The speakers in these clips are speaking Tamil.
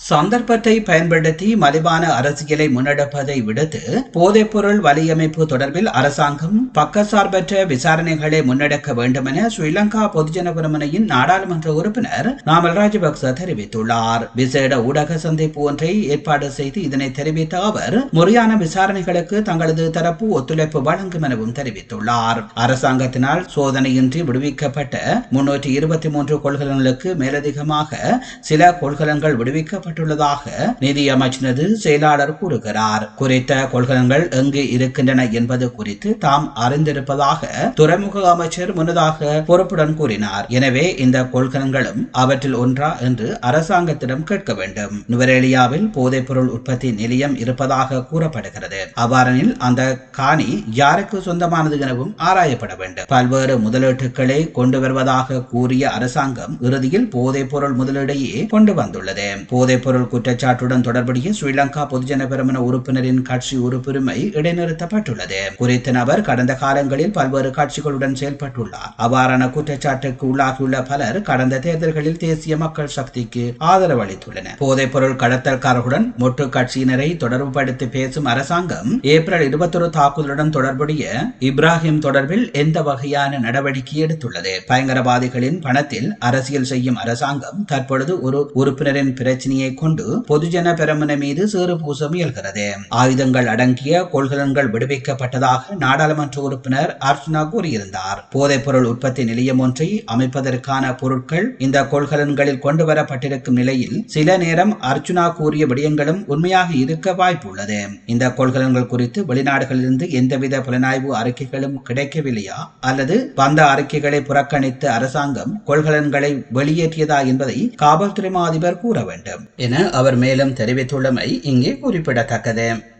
சந்தர்ப்பத்தை பயன்படுத்தி மலிவான அரசியலை முன்னெடுப்பதை விடுத்து போதைப்பொருள் வலையமைப்பு தொடர்பில் அரசாங்கம் பக்கசார்பற்ற விசாரணைகளை முன்னெடுக்க வேண்டும் என ஸ்ரீலங்கா பொதுஜன பெருமனையின் நாடாளுமன்ற உறுப்பினர் நாமல் ராஜபக்ச தெரிவித்துள்ளார். விசேட ஊடக சந்திப்பு ஒன்றை ஏற்பாடு செய்து இதனை தெரிவித்த அவர் முறையான விசாரணைகளுக்கு தங்களது தரப்பு ஒத்துழைப்பு வழங்கும் எனவும் தெரிவித்துள்ளார். அரசாங்கத்தினால் சோதனையின்றி விடுவிக்கப்பட்ட முன்னூற்றி இருபத்தி மூன்று கொள்கலன்களுக்கு மேலதிகமாக சில கொள்கலன்கள் விடுவிக்க செய்யப்பட்டுள்ளதாக நிதியமைச்சினது செயலாளர் கூறுகிறார். குறித்த கொள்கலன்கள் எங்கு இருக்கின்றன என்பது குறித்து தாம் அறிந்திருப்பதாக துறைமுக அமைச்சர் முன்னதாக பொறுப்புடன் கூறினார். எனவே இந்த கொள்கலன்களும் அவற்றில் ஒன்றா என்று அரசாங்கத்திடம் கேட்க வேண்டும். நுவரேலியாவில் போதைப்பொருள் உற்பத்தி நிலையம் இருப்பதாக கூறப்படுகிறது. அவ்வாறனில் அந்த காணி யாருக்கு சொந்தமானது எனவும் ஆராயப்பட வேண்டும். பல்வேறு முதலீட்டுகளை கொண்டு வருவதாக கூறிய அரசாங்கம் இறுதியில் போதைப்பொருள் முதலீடையே கொண்டு வந்துள்ளது. போதை போதைப்பொருள் குற்றச்சாட்டுடன் தொடர்புடைய ஸ்ரீலங்கா பொதுஜன பெருமன உறுப்பினரின் கட்சி உறுப்புரிமை இடைநிறுத்தப்பட்டுள்ளது. குறித்த நபர் கடந்த காலங்களில் பல்வேறு கட்சிகளுடன் செயல்பட்டுள்ளார். அவ்வாறான குற்றச்சாட்டுக்கு உள்ளாகியுள்ள பலர் கடந்த தேர்தல்களில் தேசிய மக்கள் சக்திக்கு ஆதரவு அளித்துள்ளனர். போதைப்பொருள் கடத்தல்காரர்களுடன் மொட்டு கட்சியினரை தொடர்புபடுத்தி பேசும் அரசாங்கம் ஏப்ரல் இருபத்தொரு தாக்குதலுடன் தொடர்புடைய இப்ராஹிம் தொடர்பில் எந்த வகையான நடவடிக்கை எடுத்துள்ளது? பயங்கரவாதிகளின் பணத்தில் அரசியல் செய்யும் அரசாங்கம் தற்பொழுது ஒரு உறுப்பினரின் பிரச்சனையை வலிமையை கொண்டு பொதுஜன பெரமுன மீது சேறு பூச முயல்கிறது ஆயுதங்கள் அடங்கிய கொள்கலன்கள் விடுவிக்கப்பட்டதாக நாடாளுமன்ற உறுப்பினர் அர்ஜுனா கூறியிருந்தார். போதைப் பொருள் உற்பத்தி நிலையம் ஒன்றை அமைப்பதற்கான பொருட்கள் இந்த கொள்கலன்களில் கொண்டு வரப்பட்டிருக்கும் நிலையில் சில நேரம் அர்ஜுனா கூறிய விடயங்களும் உண்மையாக இருக்க வாய்ப்புள்ளது. இந்த கொள்கலன்கள் குறித்து வெளிநாடுகளிலிருந்து எந்தவித புலனாய்வு அறிக்கைகளும் கிடைக்கவில்லையா? அல்லது வந்த அறிக்கைகளை புறக்கணித்து அரசாங்கம் கொள்கலன்களை வெளியேற்றியதா என்பதை காவல்துறை அதிபர் கூற வேண்டும். என அவர் மேலும் தெரிவித்துள்ளமை இங்கே குறிப்பிடத்தக்கது.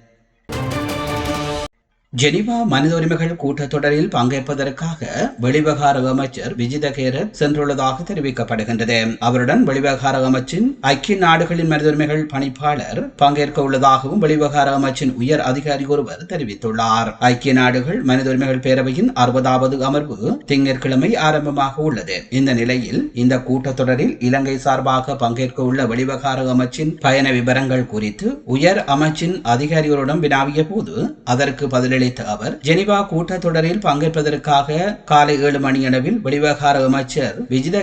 ஜெனிவா மனித உரிமைகள் கூட்டத்தொடரில் பங்கேற்பதற்காக வெளிவகார அமைச்சர் விஜித கேரத் சென்றுள்ளதாக தெரிவிக்கப்படுகின்றது. அவருடன் வெளிவகார அமைச்சின் ஐக்கிய நாடுகளின் மனித உரிமைகள் பணிப்பாளர் பங்கேற்க உள்ளதாகவும் வெளிவகார அமைச்சின் உயர் அதிகாரி ஒருவர் தெரிவித்துள்ளார். ஐக்கிய நாடுகள் மனித உரிமைகள் பேரவையின் அறுபதாவது அமர்வு திங்கட்கிழமை ஆரம்பமாக உள்ளது. இந்த நிலையில் இந்த கூட்டத்தொடரில் இலங்கை சார்பாக பங்கேற்க உள்ள வெளிவகார அமைச்சின் பயண விவரங்கள் குறித்து உயர் அமைச்சின் அதிகாரிகளுடன் வினாவிய போது அதற்கு பதிலளி பதிலளித்த அவர் ஜெனிவா கூட்டத்தொடரில் பங்கேற்பதற்காக காலை ஏழு மணியளவில் வெளிவகார அமைச்சர் விஜித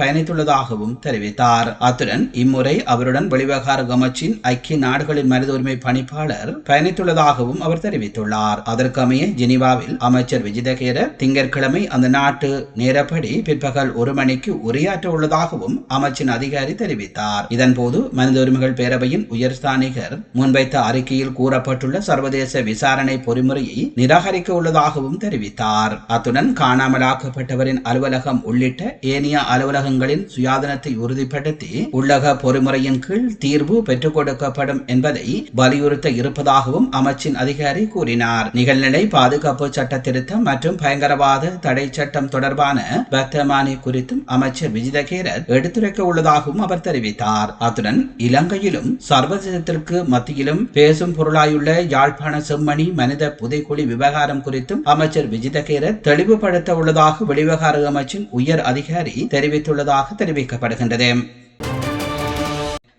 பயணித்துள்ளதாகவும் தெரிவித்தார். அத்துடன் இம்முறை அவருடன் வெளிவகார அமைச்சின் ஐக்கிய நாடுகளின் மனித உரிமை பணிப்பாளர் பயணித்துள்ளதாகவும் அவர் தெரிவித்துள்ளார். அதற்கமைய ஜெனிவாவில் அமைச்சர் விஜிதகேர திங்கட்கிழமை அந்த நாட்டு நேரப்படி பிற்பகல் ஒரு மணிக்கு உரையாற்ற உள்ளதாகவும் அமைச்சின் அதிகாரி தெரிவித்தார். இதன்போது மனித உரிமைகள் பேரவையின் உயர்ஸ்தானிகர் முன்வைத்த அறிக்கையில் கூறப்பட்டுள்ள சர்வதேச விசாரணை பொறிமுறை முறையை நிராகரிக்க உள்ளதாகவும் தெரிவித்தார். அத்துடன் காணாமலாக்கப்பட்டவரின் அலுவலகம் உள்ளிட்ட ஏனைய அலுவலகங்களின் சுயாதனத்தை உறுதிப்படுத்தி உள்ளக பொறிமுறையின் கீழ் தீர்வு பெற்றுக் கொடுக்கப்படும் என்பதை வலியுறுத்த இருப்பதாகவும் அமைச்சின் அதிகாரி கூறினார். நிகழ்நிலை பாதுகாப்பு சட்ட திருத்தம் மற்றும் பயங்கரவாத தடை சட்டம் தொடர்பான வர்த்தமானி குறித்தும் அமைச்சர் விஜிதகேரர் எடுத்துரைக்க உள்ளதாகவும் அவர் தெரிவித்தார். அத்துடன் இலங்கையிலும் சர்வதேசத்திற்கு மத்தியிலும் பேசும் பொருளாயுள்ள யாழ்ப்பாண செம்மணி மனித புதைக்குழி விவகாரம் குறித்தும் அமைச்சர் விஜிதகேர தெளிவுபடுத்த உள்ளதாக வெளிவகார அமைச்சின் உயர் அதிகாரி தெரிவித்துள்ளதாக தெரிவிக்கப்படுகின்றது.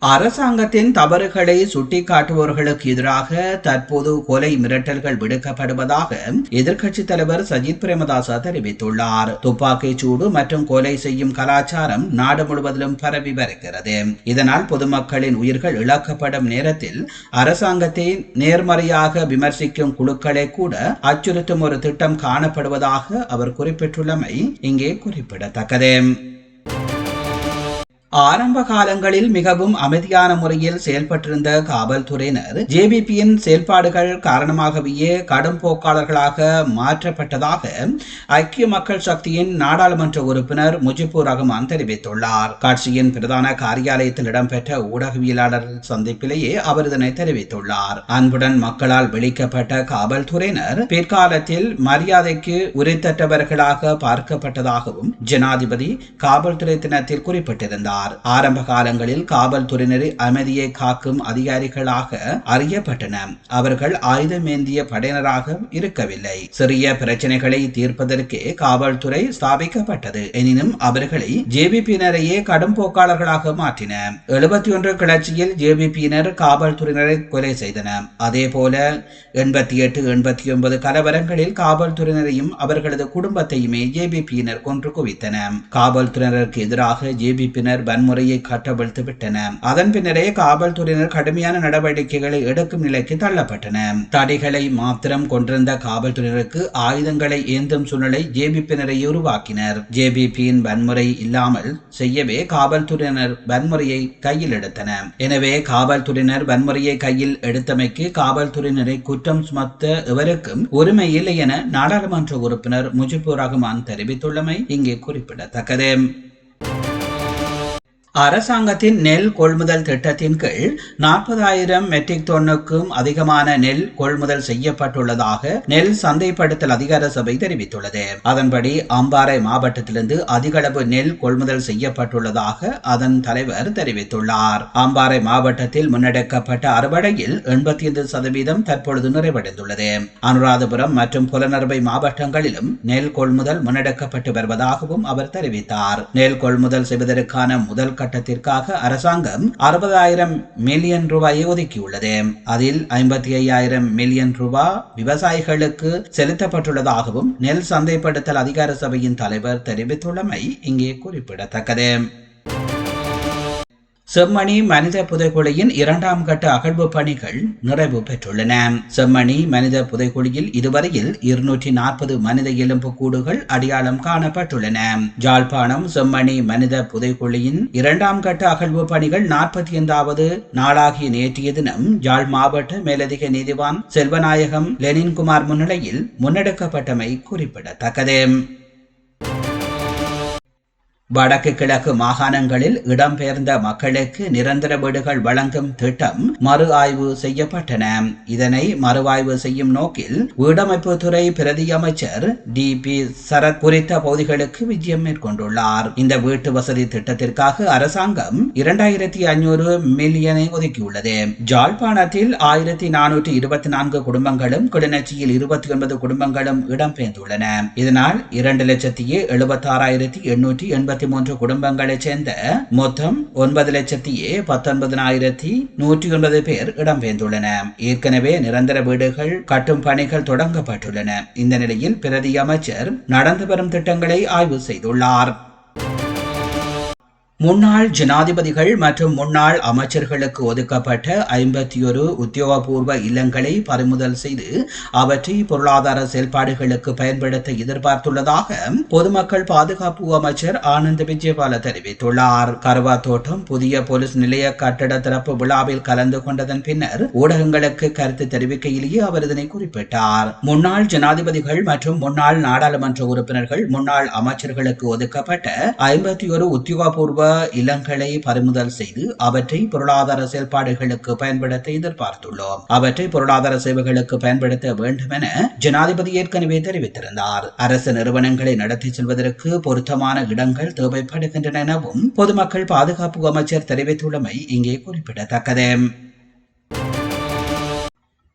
அரசாங்கத்தின் தவறுகளை சுட்டிக்காட்டுபவர்களுக்கு எதிராக தற்போது கொலை மிரட்டல்கள் விடுக்கப்படுவதாக எதிர்க்கட்சித் தலைவர் சஜித் பிரேமதாசா தெரிவித்துள்ளார். துப்பாக்கி சூடு மற்றும் கொலை செய்யும் கலாச்சாரம் நாடு முழுவதிலும் பரவி வருகிறது. இதனால் பொதுமக்களின் உயிர்கள் இழக்கப்படும் நேரத்தில் அரசாங்கத்தை நேர்மறையாக விமர்சிக்கும் குழுக்களை கூட அச்சுறுத்தும் ஒரு திட்டம் காணப்படுவதாக அவர் குறிப்பிட்டுள்ளமை இங்கே குறிப்பிடத்தக்கது. ஆரம்ப காலங்களில் மிகவும் அமைதியான முறையில் செயல்பட்டிருந்த காவல்துறையினர் ஜேபிபியின் செயல்பாடுகள் காரணமாகவே கடும் போக்காளர்களாக மாற்றப்பட்டதாக ஐக்கிய மக்கள் சக்தியின் நாடாளுமன்ற உறுப்பினர் முஜிபுர் ரஹ்மான் தெரிவித்துள்ளார். கட்சியின் பிரதான காரியாலயத்தில் இடம்பெற்ற ஊடகவியலாளர் சந்திப்பிலேயே அவர் இதனை தெரிவித்துள்ளார். அன்புடன் மக்களால் வெளிக்கப்பட்ட காவல்துறையினர் பிற்காலத்தில் மரியாதைக்கு உரித்தற்றவர்களாக பார்க்கப்பட்டதாகவும் ஜனாதிபதி காவல்துறை தினத்தில் குறிப்பிட்டிருந்தார். தெரிவித்துள்ளார் ஆரம்ப காலங்களில் காவல்துறையினர் அமைதியை காக்கும் அதிகாரிகளாக அறியப்பட்டனர் அவர்கள் ஆயுதமேந்திய படையினராக இருக்கவில்லை. சிறிய பிரச்சனைகளை தீர்ப்பதற்கே காவல்துறை ஸ்தாபிக்கப்பட்டது. எனினும் அவர்களை ஜேபிபியினரையே கடும் போக்காளர்களாக மாற்றின. எழுபத்தி ஒன்று கிளர்ச்சியில் ஜேபிபியினர் காவல்துறையினரை கொலை செய்தனர் அதே போல எண்பத்தி எட்டு எண்பத்தி ஒன்பது கலவரங்களில் காவல்துறையினரையும் அவர்களது குடும்பத்தையுமே ஜேபிபியினர் கொன்று குவித்தனர் காவல்துறையினருக்கு எதிராக ஜேபிபியினர் வன்முறையை கட்டவிழ்த்து விட்டன அதன் பின்னரே காவல்துறையினர் கடுமையான நடவடிக்கைகளை எடுக்கும் நிலைக்கு தள்ளப்பட்டன. தடைகளை மாத்திரம் கொண்டிருந்த காவல்துறையினருக்கு ஆயுதங்களை ஏந்தும் சூழ்நிலை ஜேபிபியினரை உருவாக்கினர். ஜேபிபியின் வன்முறை இல்லாமல் செய்யவே காவல்துறையினர் வன்முறையை கையில் எடுத்தனர் எனவே காவல்துறையினர் வன்முறையை கையில் எடுத்தமைக்கு காவல்துறையினரை குற்றம் சுமத்த இவருக்கும் உரிமை இல்லை என நாடாளுமன்ற உறுப்பினர் முஜிபுர் ரஹ்மான் தெரிவித்துள்ளமை இங்கே குறிப்பிடத்தக்கது. அரசாங்கத்தின் நெல் கொள்முதல் திட்டத்தின் கீழ் நாற்பதாயிரம் மெட்ரிக் டன்னுக்கும் அதிகமான நெல் கொள்முதல் செய்யப்பட்டுள்ளதாக நெல் சந்தைப்படுத்தல் அதிகார சபை தெரிவித்துள்ளது. அதன்படி அம்பாறை மாவட்டத்திலிருந்து அதிகளவு நெல் கொள்முதல் செய்யப்பட்டுள்ளதாக அதன் தலைவர் தெரிவித்துள்ளார். அம்பாறை மாவட்டத்தில் முன்னெடுக்கப்பட்ட அறுவடையில் எண்பத்தி ஐந்து சதவீதம் தற்பொழுது நிறைவடைந்துள்ளது. அனுராதபுரம் மற்றும் புலனறுவை மாவட்டங்களிலும் நெல் கொள்முதல் முன்னெடுக்கப்பட்டு வருவதாகவும் அவர் தெரிவித்தார். நெல் கொள்முதல் செய்வதற்கான முதல் கட்ட கட்டத்திற்காக அரசாங்கம் அறுபதாயிரம் மில்லியன் ரூபாயை ஒதுக்கியுள்ளது. அதில் ஐம்பத்தி ஐயாயிரம் மில்லியன் ரூபாய் விவசாயிகளுக்கு செலுத்தப்பட்டுள்ளதாகவும் நெல் சந்தைப்படுத்தல் அதிகார சபையின் தலைவர் தெரிவித்துள்ளமை இங்கே குறிப்பிடத்தக்கது. செம்மணி மனித புதைக்குழியின் இரண்டாம் கட்ட அகழ்வு பணிகள் நிறைவு பெற்றுள்ளன. செம்மணி மனித புதைக்குழியில் இதுவரையில் இருநூற்றி நாற்பது மனித எலும்பு கூடுகள் அடையாளம் காணப்பட்டுள்ளன. ஜாழ்ப்பாணம் செம்மணி மனித புதைக்குழியின் இரண்டாம் கட்ட அகழ்வு பணிகள் நாற்பத்தி ஐந்தாவது நாளாகிய நேற்றைய தினம் ஜாழ் மாவட்ட மேலதிக நீதிவான் செல்வநாயகம் லெனின்குமார் முன்னிலையில் முன்னெடுக்கப்பட்டமை குறிப்பிடத்தக்கது. வடக்கு கிழக்கு மாகாணங்களில் இடம்பெயர்ந்த மக்களுக்கு நிரந்தர வீடுகள் வழங்கும் திட்டம் மறு ஆய்வு செய்யப்பட்டன. இதனை மறுவாய்வு செய்யும் நோக்கில் வீடமைப்பு துறை பிரதி அமைச்சர் டி பி சரத் குறித்த பகுதிகளுக்கு விஜயம் மேற்கொண்டுள்ளார். இந்த வீட்டு வசதி திட்டத்திற்காக அரசாங்கம் இரண்டாயிரத்தி ஐநூறு மில்லியனை ஒதுக்கியுள்ளது. ஜாழ்ப்பாணத்தில் ஆயிரத்தி நானூற்றி இருபத்தி நான்கு குடும்பங்களும் கிளிநொச்சியில் இருபத்தி ஒன்பது குடும்பங்களும் இடம்பெயர்ந்துள்ளன. இதனால் இரண்டு லட்சத்தி எழுபத்தி ஆறாயிரத்தி எண்ணூற்றி எண்பத்தி முப்பத்தி மூன்று குடும்பங்களைச் சேர்ந்த மொத்தம் ஒன்பது லட்சத்தி பத்தொன்பதனாயிரத்தி நூற்றி ஒன்பது பேர் இடம்பெயர்ந்துள்ளன ஏற்கனவே நிரந்தர வீடுகள் கட்டும் பணிகள் தொடங்கப்பட்டுள்ளன. இந்த நிலையில் பிரதி அமைச்சர் நடந்து வரும் திட்டங்களை ஆய்வு செய்துள்ளார். முன்னாள் ஜனாதிபதிகள் மற்றும் முன்னாள் அமைச்சர்களுக்கு ஒதுக்கப்பட்ட ஐம்பத்தி ஒரு உத்தியோகபூர்வ இல்லங்களை பறிமுதல் செய்து அவற்றை பொருளாதார செயல்பாடுகளுக்கு பயன்படுத்த எதிர்பார்த்துள்ளதாக பொதுமக்கள் பாதுகாப்பு அமைச்சர் ஆனந்த் விஜயபால தெரிவித்துள்ளார். கருவா தோட்டம் புதிய போலீஸ் நிலைய கட்டட திறப்பு விழாவில் கலந்து கொண்டதன் பின்னர் ஊடகங்களுக்கு கருத்து தெரிவிக்கையிலேயே அவர் இதனை குறிப்பிட்டார். முன்னாள் ஜனாதிபதிகள் மற்றும் முன்னாள் நாடாளுமன்ற உறுப்பினர்கள் முன்னாள் அமைச்சர்களுக்கு ஒதுக்கப்பட்ட ஐம்பத்தி ஒரு உத்தியோகபூர்வ இளங்களை பறிமுதல் செய்து அவற்றை பொருளாதார செயல்பாடுகளுக்கு பயன்படுத்த எதிர்பார்த்துள்ளோம். அவற்றை பொருளாதார சேவைகளுக்கு பயன்படுத்த வேண்டும் என ஜனாதிபதி ஏற்கனவே தெரிவித்திருந்தார். அரசு நிறுவனங்களை நடத்தி செல்வதற்கு பொருத்தமான இடங்கள் தேவைப்படுகின்றன எனவும் பொதுமக்கள் பாதுகாப்பு அமைச்சர் தெரிவித்துள்ளமை இங்கே குறிப்பிடத்தக்கது.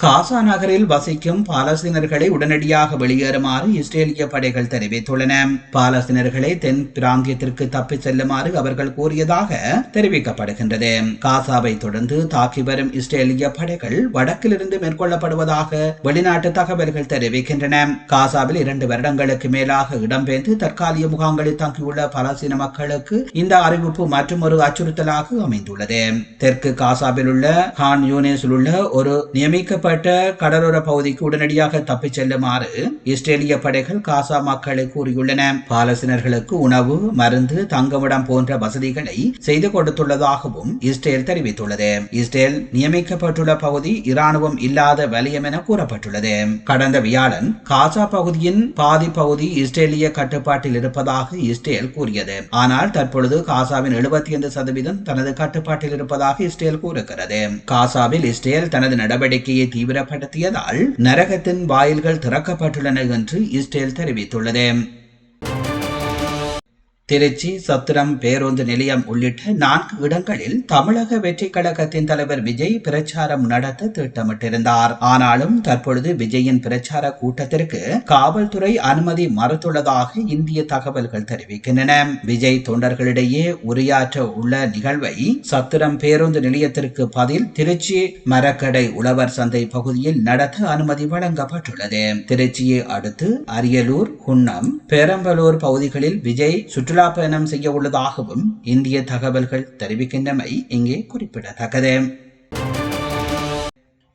காசா நகரில் வசிக்கும் பாலஸ்தீனர்களை உடனடியாக வெளியேறுமாறு இஸ்ரேலிய படைகள் தெரிவித்துள்ளன. பாலஸ்தீனர்களை தென் பிராந்தியத்திற்கு தப்பிச் செல்லுமாறு அவர்கள் கூறியதாக தெரிவிக்கப்படுகின்றது. காசாவை தொடர்ந்து தாக்கி வரும் இஸ்ரேலிய படைகள் வடக்கிலிருந்து மேற்கொள்ளப்படுவதாக வெளிநாட்டு தகவல்கள் தெரிவிக்கின்றன. காசாவில் இரண்டு வருடங்களுக்கு மேலாக இடம்பெயர்ந்து தற்காலிக முகாம்களில் தங்கியுள்ள பாலஸ்தீன மக்களுக்கு இந்த அறிவிப்பு மற்றும் ஒரு அச்சுறுத்தலாக அமைந்துள்ளது. தெற்கு காசாவில் உள்ள ஹான் யூனேஸில் உள்ள ஒரு நியமிக்க பாதிக்கப்பட்ட கடலோர பகுதிக்கு உடனடியாக தப்பிச் செல்லுமாறு இஸ்ரேலிய படைகள் காசா மக்களை கூறியுள்ளன. பாலஸ்தீனர்களுக்கு உணவு மருந்து தங்குமிடம் போன்ற வசதிகளை செய்து கொடுத்துள்ளதாகவும் இஸ்ரேல் தெரிவித்துள்ளது. இஸ்ரேல் நியமிக்கப்பட்டுள்ள பகுதி இராணுவம் இல்லாத வலயம் என கூறப்பட்டுள்ளது. கடந்த வியாழன் காசா பகுதியின் பாதி பகுதி இஸ்ரேலிய கட்டுப்பாட்டில் இருப்பதாக இஸ்ரேல் கூறியது. ஆனால் தற்பொழுது காசாவின் எழுபத்தி ஐந்து சதவீதம் தனது கட்டுப்பாட்டில் இருப்பதாக இஸ்ரேல் கூறுகிறது. காசாவில் இஸ்ரேல் தனது நடவடிக்கையை தீவிரப்படுத்தியதால் நரகத்தின் வாயில்கள் திறக்கப்பட்டுள்ளன என்று இஸ்ரேல் தெரிவித்துள்ளது. திருச்சி சத்திரம் பேருந்து நிலையம் உள்ளிட்ட நான்கு இடங்களில் தமிழக வெற்றி கழகத்தின் தலைவர் விஜய் பிரச்சாரம் நடத்த திட்டமிட்டிருந்தார். ஆனாலும் தற்பொழுது விஜயின் பிரச்சார கூட்டத்திற்கு காவல்துறை அனுமதி மறுத்துள்ளதாக இந்திய தகவல்கள் தெரிவிக்கின்றன. விஜய் தொண்டர்களிடையே உரையாற்ற உள்ள நிகழ்வை சத்திரம் பேருந்து நிலையத்திற்கு பதில் திருச்சி மரக்கடை உழவர் சந்தை பகுதியில் நடத்த அனுமதி வழங்கப்பட்டுள்ளது. திருச்சியை அடுத்து அரியலூர் குன்னம் பெரம்பலூர் பகுதிகளில் விஜய் சுற்றுலா பயணம் செய்ய உள்ளதாகவும் இந்திய தகவல்கள் தெரிவிக்கின்றமை இங்கே குறிப்பிடத்தக்கது.